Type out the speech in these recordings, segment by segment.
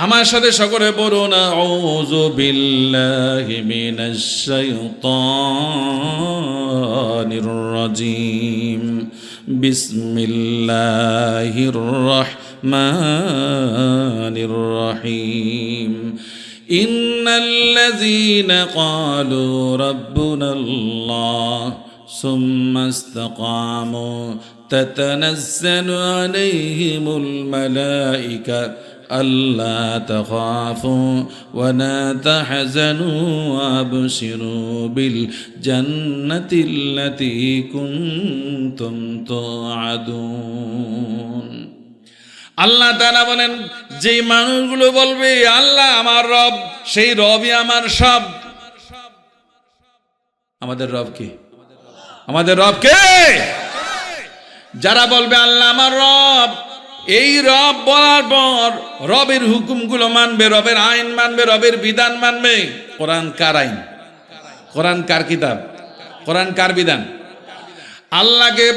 আমার সাথে সকলে বলুন আউযু বিল্লাহি মিনাশ শাইতানির রাজিম বিসমিল্লাহির রহমানির রহিম إن الذين قالوا ربنا الله ثم استقاموا تتنزل عليهم الملائكة ألا تخافوا ولا تحزنوا وأبشروا بالجنة التي كنتم توعدون আল্লাহ তারা বলেন যে মানুষগুলো বলবে আল্লাহ আমার রব সেই রবই আমার সব আমাদের রব কে আমাদের রব কে যারা বলবে আল্লাহ আমার রব এই রব বলার পর রবের হুকুমগুলো মানবে, রবের আইন মানবে, রবের বিধান মানবে। কোরআন কার আইন? কোরআন কার কিতাব? কোরআন কার বিধান? আল্লাহকে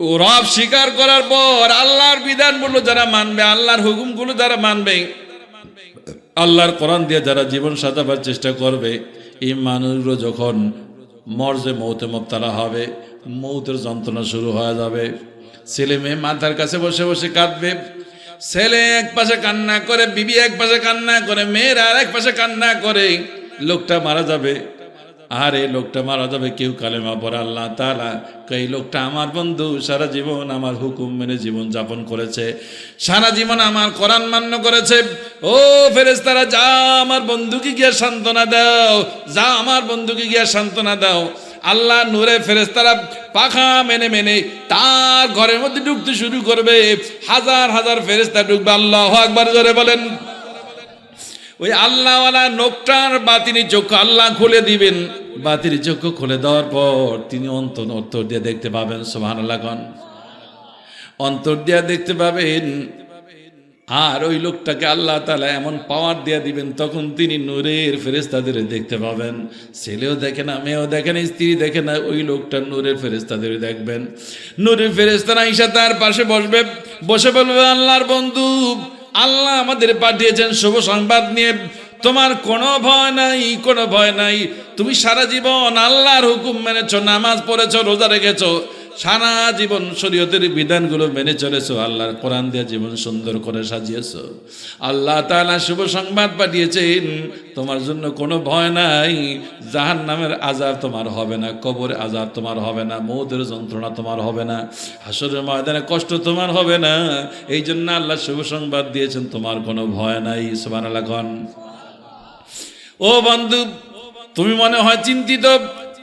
রব স্বীকার করার পর আল্লাহর বিধান বিধানগুলো যারা মানবে, আল্লাহর হুকুমগুলো যারা মানবে, আল্লাহর কোরআন দিয়ে যারা জীবন সাজাবার চেষ্টা করবে, এই মানুষগুলো যখন মর্জে মৌতে মোবতালা হবে মৌতের যন্ত্রণা শুরু হয়ে যাবে। ছেলে মেয়ে মাথার কাছে বসে বসে কাঁদবে। ছেলে এক পাশে কান্না করে, বিবি এক পাশে কান্না করে, মেয়েরা আর এক পাশে কান্না করে, লোকটা মারা যাবে। আর এই লোকটা মারা যাবে কেউ কালেমা পড়ে, আল্লাহ তালা এই লোকটা আমার বন্ধু, সারা জীবন আমার হুকুম মেনে জীবন যাপন করেছে। সারা জীবন আমার কোরআন মান্য করেছে। ও ফেরেস্তারা যা আমার বন্ধুকে গিয়ে সান্ত্বনা দাও, যা আমার বন্ধুকে গিয়ে সান্ত্বনা দাও। আল্লাহ নূরে ফেরেস্তারা পাখা মেনে মেনে তার ঘরের মধ্যে ঢুকতে শুরু করবে। হাজার হাজার ফেরেস্তা ঢুকবে। আল্লাহ আকবার জোরে বলেন। ওই আল্লাহওয়ালা নোকটার বাতিনি চক্ষু আল্লাহ খুলে দিবেন। বাতিনি চক্ষু খুলে দেওয়ার পর তিনি অন্তর অন্তর দিয়ে দেখতে পাবেন সোহান আল্লাহ অন্তর দিয়া দেখতে পাবেন আর ওই লোকটাকে আল্লাহ তালা এমন পাওয়ার দিয়া দিবেন, তখন তিনি নূরের ফেরেস্তাদের দেখতে পাবেন। ছেলেও দেখে না, মেয়েও দেখে না, স্ত্রী দেখে না, ওই লোকটা নূরের ফেরেস্তাদের দেখবেন। নূরের ফেরেস্তারা ঈশা তার পাশে বসবে, বসে বলবে, আল্লাহর বন্ধু, আল্লাহ আমাদের পাঠিয়েছেন শুভ সংবাদ নিয়ে। তোমার কোনো ভয় নাই, কোনো ভয় নাই। তুমি সারা জীবন আল্লাহর হুকুম মেনেছো, নামাজ পড়েছো, রোজা রেখেছো। সারা জীবন শরীয়তের বিধানগুলো মেনে চলেছো, আল্লাহর কোরআন দিয়ে জীবন সুন্দর করে সাজিয়েছো। আল্লাহ তালা শুভ সংবাদ পাঠিয়েছেন, তোমার জন্য কোনো ভয় নাই জাহান নামের আজাব তোমার হবে না, কবর আজাব তোমার হবে না মৌদের যন্ত্রণা তোমার হবে না হাসরের ময়দানে কষ্ট তোমার হবে না এই জন্য আল্লাহ শুভ সংবাদ দিয়েছেন, তোমার কোনো ভয় নাই সুবান আল্লাহ ও বন্ধু, তুমি মনে হয় চিন্তিত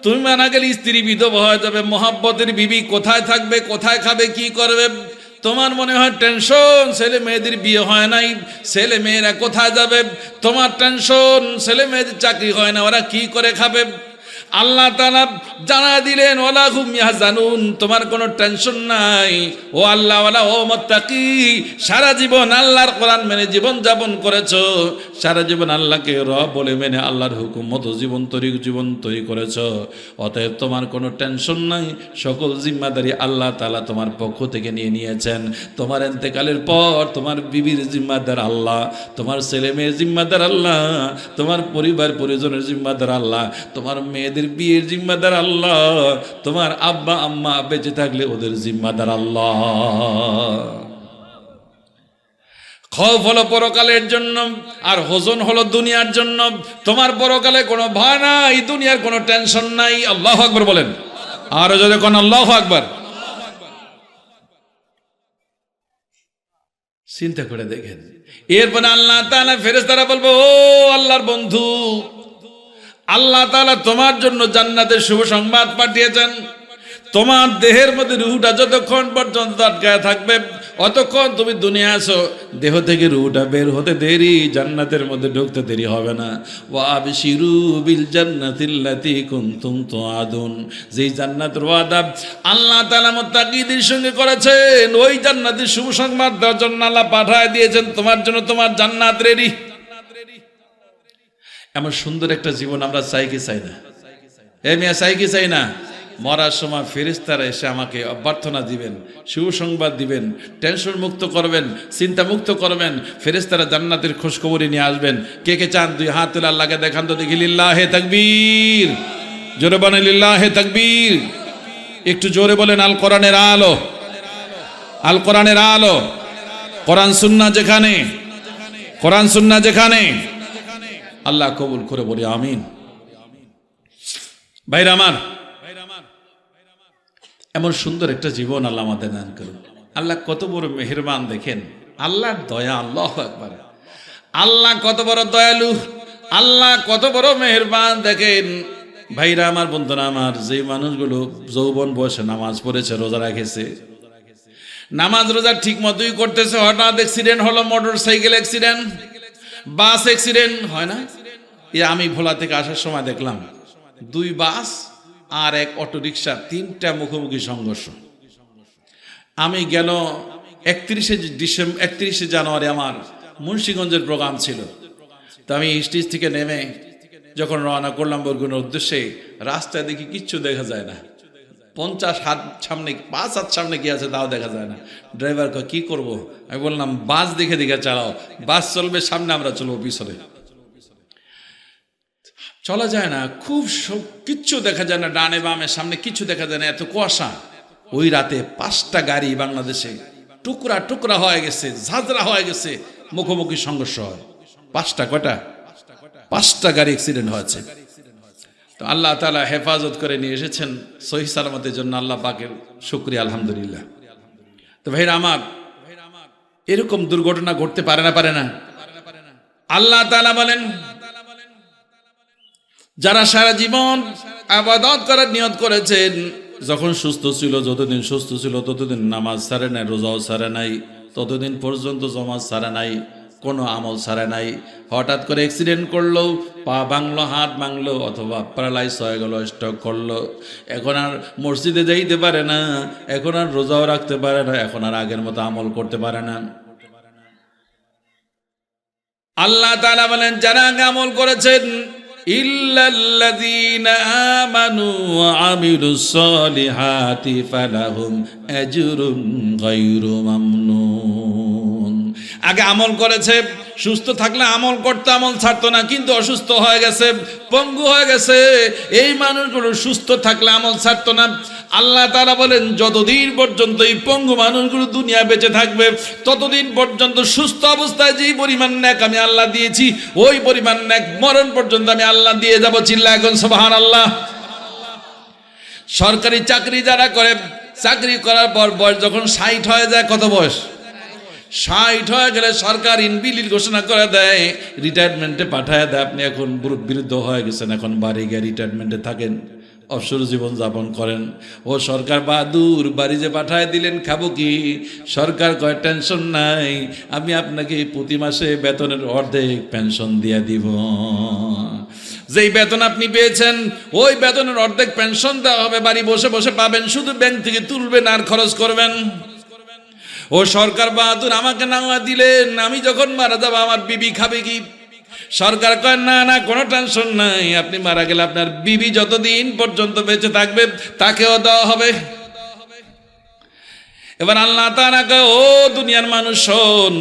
তুমি মারা গেলে স্ত্রী বিধবা হয়ে যাবে, মহাব্বতের বিবি কোথায় থাকবে, কোথায় খাবে, কি করবে? তোমার মনে হয় টেনশন ছেলে মেয়েদের বিয়ে হয় নাই, ছেলে মেয়েরা কোথায় যাবে? তোমার টেনশন ছেলে মেয়েদের চাকরি হয় না, ওরা কি করে খাবে? আল্লাহ তালা জানা দিলেন ওলা ঘুমিয়া জানুন তোমার কোনো টেনশন নাই। ও আল্লাহ ওলা ও মত্তাকি, সারা জীবন আল্লাহর কোরআন মেনে জীবন যাপন করেছ। সারা জীবন আল্লাহকে র বলে মেনে আল্লাহর হুকুম মতো জীবন তৈরি জীবন তৈরি করেছ। অতএব তোমার কোনো টেনশন নাই। সকল জিম্মাদারি আল্লাহ তালা তোমার পক্ষ থেকে নিয়ে নিয়েছেন। তোমার এন্তেকালের পর তোমার বিবির জিম্মাদার আল্লাহ, তোমার ছেলে মেয়ের জিম্মাদার আল্লাহ, তোমার পরিবার পরিজনের জিম্মাদার আল্লাহ, তোমার মেয়েদের বিয়ের জিম্মাদার আল্লাহ। তোমার আব্বা, আম্মা বেঁচে থাকলে ওদের জিম্মাদার আল্লাহ। খফ হলো পরকালের জন্য, আর হোজন হলো দুনিয়ার জন্য। তোমার পরকালে কোনো ভয় নাই, দুনিয়ার কোনো টেনশন নাই। আল্লাহ আকবর বলেন। আর যদি কোন আল্লাহ আকবর। চিন্তা করে দেখেন। এরপরে আল্লাহ তাআলা ফেরেশতারা বলব, ও আল্লাহর বন্ধু আল্লাহ তালা তোমার জন্য জান্নাতের শুভ সংবাদ পাঠিয়েছেন। তোমার দেহের মধ্যে রুহুটা যতক্ষণ পর্যন্ত আটকায় থাকবে, অতক্ষণ তুমি দুনিয়া আসো দেহ থেকে রুহুটা বের হতে দেরি, জান্নাতের মধ্যে ঢুকতে দেরি হবে না। ওয়া বিশিরু বিল জান্নাতিল্লাতি কুনতুম তুআদুন। যেই জান্নাতের ওয়াদা আল্লাহ তাআলা মুত্তাকিদের সঙ্গে করেছেন, ওই জান্নাতের শুভ সংবাদ দেওয়ার জন্য আল্লাহ পাঠায় দিয়েছেন। তোমার জন্য তোমার জান্নাত রেডি এমন সুন্দর একটা জীবন আমরা চাই কি চাই না? এ মিয়া, চাই কি চাই না? মরার সময় ফেরিস্তারা এসে আমাকে অভ্যর্থনা দিবেন, সুসংবাদ দিবেন, টেনশন মুক্ত করবেন, চিন্তা মুক্ত করবেন। ফেরিস্তারা জান্নাতের খোঁজখবরই নিয়ে আসবেন। কে কে চান? দুই হাত তুলে আল্লাহকে দেখান তো দেখি, লিল্লাহ হে তাকবীর। জোরে বলেন, লিল্লাহ হে তাকবীর। একটু জোরে বলেন, আল কোরআনের আলো। আল কোরআনের আলো। কোরআন সুন্না যেখানে। কোরআন সুন্না যেখানে। আল্লাহ কবুল করে বলি, আমিন। ভাইরা আমার, এমন সুন্দর একটা জীবন আল্লাহ আমাদের দান করুন। আল্লাহ কত বড় মেহেরবান, দেখেন। আল্লাহর দয়া, আল্লাহ একবার আল্লাহ কত বড় দয়ালু, আল্লাহ কত বড় মেহেরবান, দেখেন। ভাইরা আমার, বন্ধুরা আমার, যে মানুষগুলো যৌবন বয়সে নামাজ পড়েছে, রোজা রাখেছে, নামাজ রোজা ঠিক মতোই করতেছে, হঠাৎ অ্যাক্সিডেন্ট হলো motorcycle accident bus accident হয় না? এ আমি ভোলা থেকে আসার সময় দেখলাম, দুই বাস আর এক অটো রিক্সা তিনটা মুখোমুখি সংঘর্ষ। আমি গেল একত্রিশে ডিসেম্বর একত্রিশে জানুয়ারি আমার মুন্সীগঞ্জের প্রোগ্রাম ছিল। তো আমি স্টেজ থেকে নেমে যখন রওনা করলাম বরগুনের উদ্দেশ্যে, রাস্তায় দেখি কিচ্ছু দেখা যায় না। পঞ্চাশ হাত সামনে, পাঁচ হাত সামনে কি আছে তাও দেখা যায় না। ড্রাইভার কি করব? আমি বললাম, বাস দেখে দেখে চালাও, বাস চলবে, সামনে আমরা চলবো, পিছনে। চলা যায় না, খুব কিচ্ছু দেখা যায় না, ডানে বামে, সামনে কিছু দেখা যায় না, এত কুয়াশা। ওই রাতে পাঁচটা গাড়ি বাংলাদেশে টুকরা টুকরা হয়ে গেছে, ঝাঁঝরা হয়ে গেছে, মুখোমুখি সংঘর্ষ হয়। পাঁচটা কটা পাঁচটা গাড়ি অ্যাক্সিডেন্ট হয়েছে। তো আল্লাহ তালা হেফাজত করে নিয়ে এসেছেন সহি সালামতের জন্য, আল্লাহ পাকের শুক্রিয়া, আলহামদুলিল্লাহ। তো ভাইরা আমার, এরকম দুর্ঘটনা ঘটতে পারে না পারে না? আল্লাহ তালা বলেন যারা সারা জীবন আবাদত করার নিয়ত করেছেন, যখন সুস্থ ছিল, যতদিন সুস্থ ছিল, ততদিন নামাজ সারে নাই, রোজাও সারে নাই, ততদিন পর্যন্ত জমাজ সারে নাই, কোনো আমল সারে নাই। হঠাৎ করে অ্যাক্সিডেন্ট করল, পা ভাঙলো, হাত ভাঙলো, অথবা প্যারালাইজ হয়ে গেল স্টক করল। এখন আর মসজিদে যাইতে পারে না, এখন আর রোজাও রাখতে পারে না, এখন আর আগের মতো আমল করতে পারে না। আল্লাহ তাআলা বলেন, যারা আমল করেছেন ইল্লাল্লাযীনা আমানু ওয়া আমিলুস সলিহাতি ফালাহুম আজরুন গায়রু মামনুন। আগে আমল করেছে, সুস্থ থাকলে আমল করতে আমল ছাড়তো না, কিন্তু অসুস্থ হয়ে গেছে, পঙ্গু হয়ে গেছে। এই মানুষগুলো সুস্থ থাকলে আমল ছাড়তো না। আল্লাহ তারা বলেন, যতদিন পর্যন্ত এই পঙ্গু মানুষগুলো দুনিয়া বেঁচে থাকবে, ততদিন পর্যন্ত সুস্থ অবস্থায় যেই পরিমাণ ন্যাক আমি আল্লাহ দিয়েছি, ওই পরিমাণ ন্যাক মরণ পর্যন্ত আমি আল্লাহ দিয়ে যাব চিল্লা এখন সবাহান আল্লাহ সরকারি চাকরি যারা করে, চাকরি করার পর বয়স যখন ষাট হয়ে যায়, কত বয়স? ষাট হয়ে গেলে সরকার ইনবিলির ঘোষণা করে দেয় রিটায়ারমেন্টে পাঠায় দেয়। আপনি এখন বিরুদ্ধ হয়ে গেছেন, এখন বাড়ি গিয়ে রিটায়ারমেন্টে থাকেন অবসর জীবন যাপন করেন। ও সরকার বাহাদুর, বাড়ি যে পাঠায় দিলেন, খাব কি? সরকার কয় টেনশন নাই, আমি আপনাকে প্রতি মাসে বেতনের অর্ধেক পেনশন দিয়ে দিব। যেই বেতন আপনি পেয়েছেন, ওই বেতনের অর্ধেক পেনশন দেওয়া হবে। বাড়ি বসে বসে পাবেন, শুধু ব্যাংক থেকে তুলবেন আর খরচ করবেন। ও সরকার বাহাদুর, আমাকে নাওয়া দিলেন, আমি যখন মারা যাব আমার বিবি খাবে কি? সরকার কয়, না না, কোনো টেনশন নাই, আপনি মারা গেলে আপনার বিবি যতদিন পর্যন্ত বেঁচে থাকবে, তাকেও দেওয়া হবে। এবার আল্লাহ তারা ও দুনিয়ার মানুষ শোন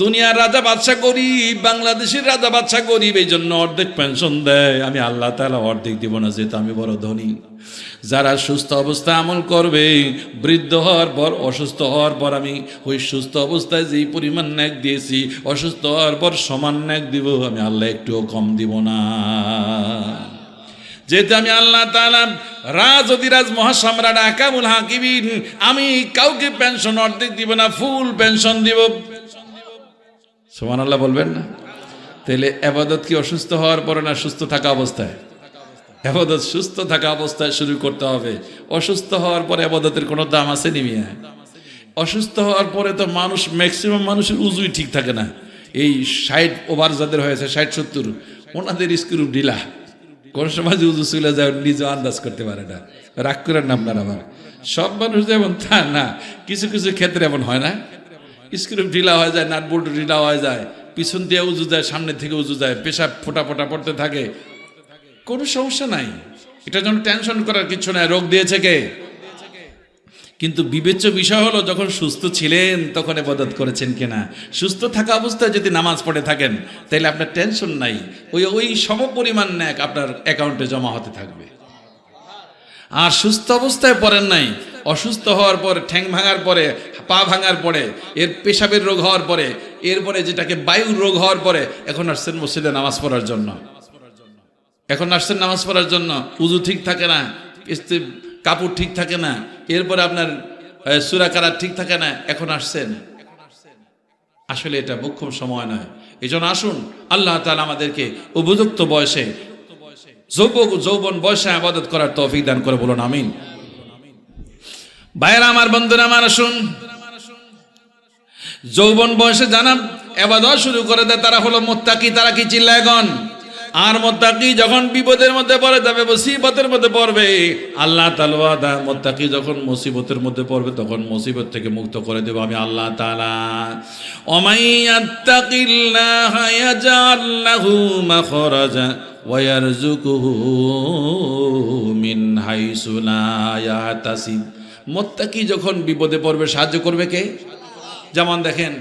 দুনিয়ার রাজা বাদশা গরিব, বাংলাদেশের রাজা বাদশা গরিব এই জন্য অর্ধেক পেনশন দেয়। আমি আল্লাহ তালা অর্ধেক দিব না, যেহেতু আমি বড় ধনী। যারা সুস্থ অবস্থা আমল করবে, বৃদ্ধ হওয়ার পর, অসুস্থ হওয়ার পর আমি ওই সুস্থ অবস্থায় যেই পরিমাণ ন্যাক দিয়েছি, অসুস্থ হওয়ার পর সমান ন্যাক দিব, আমি আল্লাহ একটুও কম দিব না। যেহেতু আমি আল্লাহ তাআলা রাজ অধিরাজ মহাসম্রাট আকামুল হাকিবিন আমি কাউকে পেনশন অর্ধেক দিব না ফুল পেনশন দিব। সোমান আল্লাহ বলবেন না? তাহলে আবাদত কি অসুস্থ হওয়ার পরে না সুস্থ থাকা অবস্থায়? আবাদত সুস্থ থাকা অবস্থায় শুরু করতে হবে। অসুস্থ হওয়ার পরে আবাদতের কোনো দাম আছে নিমিয়া অসুস্থ হওয়ার পরে তো মানুষ ম্যাক্সিমাম মানুষের উজুই ঠিক থাকে না। এই ষাট ওভার যাদের হয়েছে, ষাট সত্তর, ওনাদের স্ক্রু ডিলা কোন সময় উজু চলে যায় নিজে আন্দাজ করতে পারে না। রাগ করেন না আপনার আবার। সব মানুষ যেমন তা না, কিছু কিছু ক্ষেত্রে এমন হয় না? স্ক্রু ঢিলা হয়ে যায় নাট বোল্ট ঢিলা হয়ে যায়, পিছন দিয়ে উজু যায়, সামনে থেকে উজু যায়, পেশাব ফোটা ফোটা পড়তে থাকে। কোনো সমস্যা নাই। এটা জন্য টেনশন করার কিছু নাই, রোগ দিয়েছে কে? কিন্তু বিবেচ্য বিষয় হলো, যখন সুস্থ ছিলেন, তখন এবাদত করেছেন কিনা? সুস্থ থাকা অবস্থায় যদি নামাজ পড়ে থাকেন তাহলে আপনার টেনশন নাই। ওই ওই সমপরিমাণ ন্যাক আপনার অ্যাকাউন্টে জমা হতে থাকবে। আর সুস্থ অবস্থায় পড়েন নাই। অসুস্থ হওয়ার পর ঠ্যাং ভাঙার পরে পা ভাঙার পরে এর পেশাবের রোগ হওয়ার পরে এরপরে যেটাকে বায়ুর রোগ হওয়ার পরে এখন আসছেন মসজিদে নামাজ পড়ার জন্য। এখন আসছেন নামাজ পড়ার জন্য। উজু ঠিক থাকে না কাপড় ঠিক থাকে না এরপরে আপনার আহ, সূরা কারার ঠিক থাকে না এখন আসছেন। আসলে এটা মুখ্যম সময় নয়। এই আসুন আল্লাহ তাআলা আমাদেরকে উপযুক্ত বয়সে যৌবক যৌবন বয়সে আবাদত করার তৌফিক দান করে বলুন, আমিন। ভাইয়েরা আমার বন্ধুরা, আমার শুন। যৌবন বয়সে জানাম এবাদত শুরু করে দেয় তারা হলো মোত্তাকি, তারা কি চিল্লায়গণ আর মোত্তাকি যখন বিপদের মধ্যে পড়ে যাবে মুসিবতের মধ্যে পড়বে। আল্লাহ তালওয়াদা মোত্তাকি যখন মুসিবতের মধ্যে পড়বে তখন মুসিবত থেকে মুক্ত করে দেব আমি আল্লাহ তাআলা। ওমাইয়াত্তাকিল্লাহা ইয়াজআল লাহু মাখরাজা ওয়া মিন হাইসু লা ইয়াহতাসিব। মোত্তাকি যখন বিপদে পড়বে, সাহায্য করবে কে? যেমন দেখেন